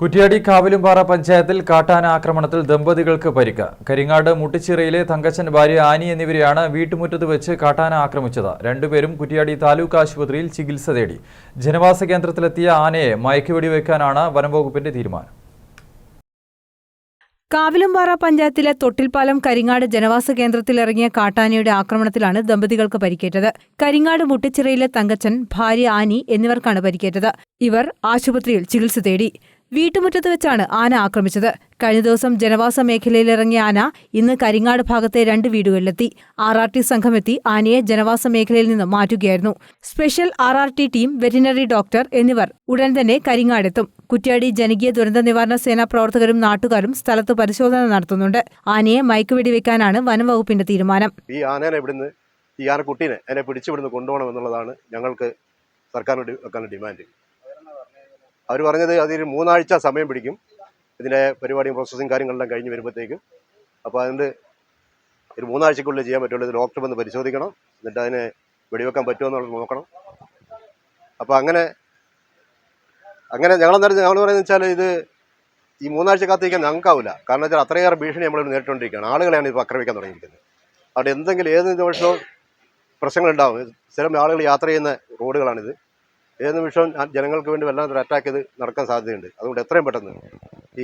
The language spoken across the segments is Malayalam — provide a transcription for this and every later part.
കുറ്റ്യാടി കാവിലുംപാറ പഞ്ചായത്തിൽ കാട്ടാന ആക്രമണത്തിൽ ദമ്പതികൾക്ക് പരിക്ക്. കരിങ്ങാട് മുട്ടിച്ചിറയിലെ തങ്കച്ചൻ ഭാര്യ ആനി എന്നിവരെയാണ് വീട്ടുമുറ്റത്ത് വെച്ച് കാട്ടാന ആക്രമിച്ചത്. രണ്ടുപേരും കുറ്റ്യാടി താലൂക്ക് ആശുപത്രിയിൽ ചികിത്സ തേടി. ജനവാസ കേന്ദ്രത്തിലെത്തിയ ആനയെ മയക്കുവെടി വയ്ക്കാനാണ് വനംവകുപ്പിന്റെ തീരുമാനം. കാവിലുംപാറ പഞ്ചായത്തിലെ തൊട്ടിൽപ്പാലം കരിങ്ങാട് ജനവാസ കേന്ദ്രത്തിലിറങ്ങിയ കാട്ടാനയുടെ ആക്രമണത്തിലാണ് ദമ്പതികൾക്ക് പരിക്കേറ്റത്. കരിങ്ങാട് മുട്ടിച്ചിറയിലെ തങ്കച്ചൻ ഭാര്യ ആനി എന്നിവർക്കാണ് പരിക്കേറ്റത്. ഇവർ ആശുപത്രിയിൽ ചികിത്സ തേടി. വീട്ടുമുറ്റത്ത് വെച്ചാണ് ആന ആക്രമിച്ചത്. കഴിഞ്ഞ ദിവസം ജനവാസ മേഖലയിലിറങ്ങിയ ആന ഇന്ന് കരിങ്ങാട് ഭാഗത്തെ രണ്ട് വീടുകളിലെത്തി. ആർ ആർ ടി സംഘമെത്തി ആനയെ ജനവാസ മേഖലയിൽ നിന്ന് മാറ്റുകയായിരുന്നു. Special R R T team veterinary doctor എന്നിവർ ഉടൻ തന്നെ കരിങ്ങാടെത്തും. കുറ്റ്യാടി ജനകീയ ദുരന്ത നിവാരണ സേനാ പ്രവർത്തകരും നാട്ടുകാരും സ്ഥലത്ത് പരിശോധന നടത്തുന്നുണ്ട്. ആനയെ മയക്കുവെടി വെക്കാനാണ് വനംവകുപ്പിന്റെ തീരുമാനം. ഈ ആനേനെ ഇവിടുന്ന് ഈ അതിനെ പിടിച്ച് കൊണ്ടുപോകണം എന്നുള്ളതാണ് ഞങ്ങൾക്ക് സർക്കാരിന് വെക്കാനുള്ള ഡിമാൻഡ്. അവർ പറഞ്ഞത് അതിന് മൂന്നാഴ്ച സമയം പിടിക്കും. ഇതിന്റെ പരിപാടിയും പ്രോസസ്സിങ് കാര്യങ്ങളെല്ലാം കഴിഞ്ഞ് വരുമ്പോഴത്തേക്കും. അപ്പോൾ അതിന്റെ ഒരു മൂന്നാഴ്ചക്കുള്ളിൽ ചെയ്യാൻ പറ്റുള്ളൂ. ഇത് ഡോക്ടർ വന്ന് പരിശോധിക്കണം. എന്നിട്ട് അതിനെ വെടിവെക്കാൻ പറ്റുമോ എന്നുള്ളത് നോക്കണം. അപ്പോൾ അങ്ങനെ അങ്ങനെ ഞങ്ങളെന്തായാലും ഞങ്ങൾ പറയുന്നത് വെച്ചാൽ ഇത് ഈ മൂന്നാഴ്ച കാത്തിരിക്കാൻ ഞങ്ങൾക്കാവില്ല. കാരണം വെച്ചാൽ അത്രയേറെ ഭീഷണി നമ്മൾ നേരിട്ടുകൊണ്ടിരിക്കുകയാണ്. ആളുകളെയാണ് ഇപ്പോൾ ആക്രമിക്കാൻ തുടങ്ങിയിരിക്കുന്നത്. അവിടെ എന്തെങ്കിലും ഏത് ദിവസവും പ്രശ്നങ്ങളുണ്ടാവും. സ്ഥിരം ആളുകൾ യാത്ര ചെയ്യുന്ന റോഡുകളാണിത്. ഏത് നിമിഷവും ജനങ്ങൾക്ക് വേണ്ടി വല്ലാത്തൊരു അറ്റാക്ക് ഇത് നടക്കാൻ സാധ്യതയുണ്ട്. അതുകൊണ്ട് എത്രയും പെട്ടെന്ന്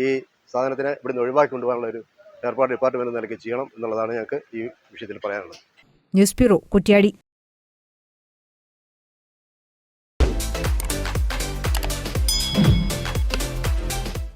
ഈ സാധനത്തിനെ ഇവിടുന്ന് ഒഴിവാക്കി കൊണ്ടുപോകാനുള്ള ഒരു ഏർപ്പാട് ഡിപ്പാർട്ട്മെന്റ് നിലയ്ക്ക് ചെയ്യണം എന്നുള്ളതാണ് ഞങ്ങൾക്ക് ഈ വിഷയത്തിൽ പറയാനുള്ളത്. News bureau Kuttiady.